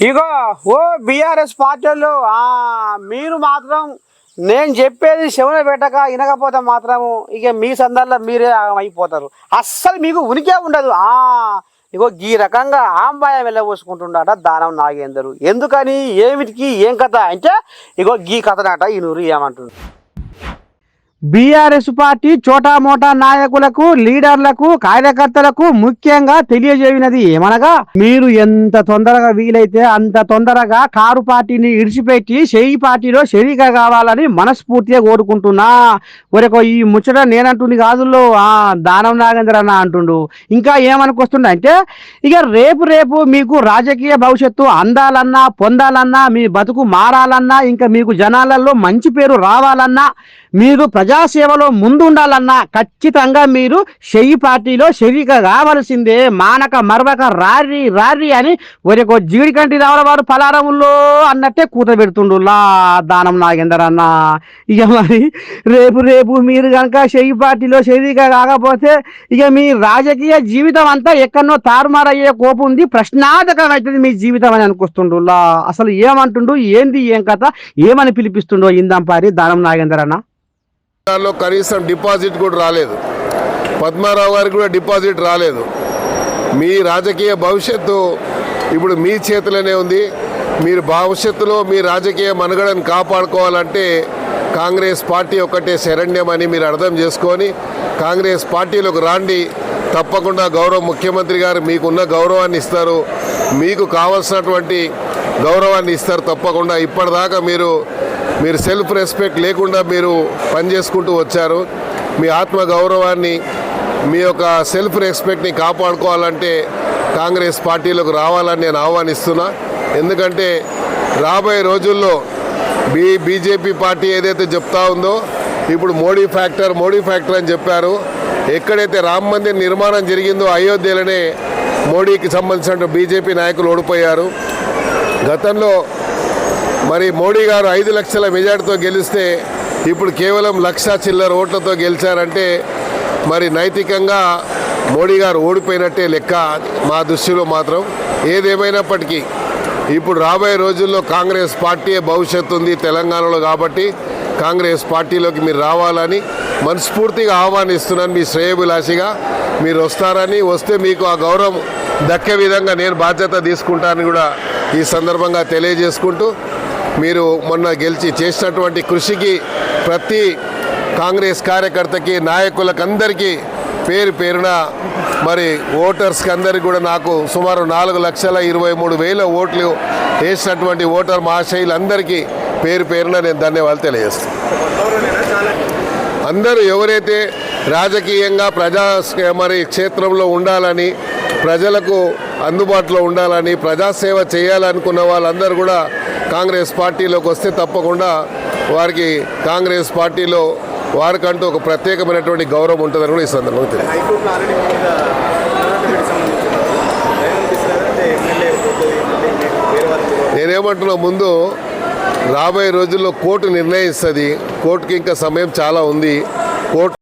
ఇగో ఓ BRS పార్టీలు ఆ, మీరు మాత్రం నేను చెప్పేది శివన పెట్టక వినకపోతే మాత్రము ఇక మీ సందర్లో మీరే అయిపోతారు అస్సలు మీకు ఉనికే ఉండదు. ఆ ఇగో ఈ రకంగా ఆంబాయ వెళ్ళబోసుకుంటుండట దానం నాగేందరు. ఎందుకని? ఏమిటికి? ఏం కథ? అంటే ఇగో గీ కథనట ఈ నూరు ఏమంటుంది బీఆర్ఎస్ పార్టీ చోటా మోటా నాయకులకు లీడర్లకు కార్యకర్తలకు ముఖ్యంగా తెలియజేయనది ఏమనగా మీరు ఎంత తొందరగా వీలైతే అంత తొందరగా కారు పార్టీని ఇడిచిపెట్టి చేయి పార్టీలో షరీగా కావాలని మనస్ఫూర్తిగా కోరుకుంటున్నా. ఒరేకో ఈ ముచ్చట నేనంటుంది కాదుల్లో దానం నాగేంద్ర అన్న అంటుండు. ఇంకా ఏమనుకొస్తుండ అంటే ఇక రేపు రేపు మీకు రాజకీయ భవిష్యత్తు అందాలన్నా పొందాలన్నా మీ బతుకు మారాలన్నా ఇంకా మీకు జనాలలో మంచి పేరు రావాలన్నా మీరు ప్రజాసేవలో ముందుండాలన్నా ఖచ్చితంగా మీరు షెయి పార్టీలో షరీక కావలసిందే మానక మరవక రారి రారి అని ఒరేకో జీడికంటి రావల వారు పలారముల్లో అన్నట్టే కూత లా దానం నాగేందర్ అన్న. ఇక మరి రేపు రేపు మీరు కనుక షెయి పార్టీలో షరీక కాకపోతే ఇక మీ రాజకీయ జీవితం అంతా ఎక్కడనో తారుమారయ్యే కోపం ఉంది. ప్రశ్నార్థకం అవుతుంది మీ జీవితం అని అనుకొస్తుండు. లా అసలు ఏమంటుండు? ఏంది? ఏం కథ? ఏమని పిలిపిస్తుండో? ఇందంపారి దానం నాగేందర్ అన్న. దానిలో కనీసం డిపాజిట్ కూడా రాలేదు. పద్మారావు గారికి కూడా డిపాజిట్ రాలేదు. మీ రాజకీయ భవిష్యత్తు ఇప్పుడు మీ చేతిలోనే ఉంది. మీరు భవిష్యత్తులో మీ రాజకీయ మనుగడను కాపాడుకోవాలంటే కాంగ్రెస్ పార్టీ ఒక్కటే శరణ్యం అని మీరు అర్థం చేసుకొని కాంగ్రెస్ పార్టీలోకి రాండి. తప్పకుండా గౌరవ ముఖ్యమంత్రి గారు మీకున్న గౌరవాన్ని ఇస్తారు. మీకు కావలసినటువంటి గౌరవాన్ని ఇస్తారు తప్పకుండా. ఇప్పటిదాకా మీరు మీరు సెల్ఫ్ రెస్పెక్ట్ లేకుండా మీరు పనిచేసుకుంటూ వచ్చారు. మీ ఆత్మ గౌరవాన్ని మీ యొక్క సెల్ఫ్ రెస్పెక్ట్ని కాపాడుకోవాలంటే కాంగ్రెస్ పార్టీలోకి రావాలని నేను ఆహ్వానిస్తున్నా. ఎందుకంటే రాబోయే రోజుల్లో బీ బీజేపీ పార్టీ ఏదైతే చెప్తా ఉందో ఇప్పుడు మోడీ ఫ్యాక్టర్ మోడీ ఫ్యాక్టర్ అని చెప్పారు. ఎక్కడైతే రామ మందిర్ నిర్మాణం జరిగిందో అయోధ్యలోనే మోడీకి సంబంధించిన బీజేపీ నాయకులు ఓడిపోయారు. గతంలో మరి మోడీ గారు ఐదు లక్షల మెజార్టీతో గెలిస్తే ఇప్పుడు కేవలం లక్ష చిల్లర ఓట్లతో గెలిచారంటే మరి నైతికంగా మోడీ గారు ఓడిపోయినట్టే లెక్క మా దృష్టిలో మాత్రం. ఏదేమైనప్పటికీ ఇప్పుడు రాబోయే రోజుల్లో కాంగ్రెస్ పార్టీ భవిష్యత్తు ఉంది తెలంగాణలో కాబట్టి కాంగ్రెస్ పార్టీలోకి మీరు రావాలని మనస్ఫూర్తిగా ఆహ్వానిస్తున్నాను మీ శ్రేయభిలాషిగా. మీరు వస్తారని వస్తే మీకు ఆ గౌరవం దక్కే విధంగా నేను బాధ్యత తీసుకుంటానని కూడా ఈ సందర్భంగా తెలియజేసుకుంటూ మీరు మొన్న గెలిచి చేసినటువంటి కృషికి ప్రతి కాంగ్రెస్ కార్యకర్తకి నాయకులకు అందరికీ పేరు పేరున మరి ఓటర్స్కి అందరికి కూడా నాకు సుమారు నాలుగు లక్షల ఇరవై మూడు వేల ఓట్లు వేసినటువంటి ఓటర్ మహాశైలందరికీ పేరు పేరున నేను ధన్యవాదాలు తెలియజేస్తాను అందరూ ఎవరైతే రాజకీయంగా ప్రజా మరి క్షేత్రంలో ఉండాలని ప్రజలకు అందుబాటులో ఉండాలని ప్రజాసేవ చేయాలనుకున్న వాళ్ళందరూ కూడా కాంగ్రెస్ పార్టీలోకి వస్తే తప్పకుండా వారికి కాంగ్రెస్ పార్టీలో వారికంటూ ఒక ప్రత్యేకమైనటువంటి గౌరవం ఉంటుందని కూడా ఈ సందర్భంగా తెలియదు నేనేమంటున్నా ముందు రాబోయే రోజుల్లో కోర్టు నిర్ణయిస్తుంది. కోర్టుకి ఇంకా సమయం చాలా ఉంది. కోర్టు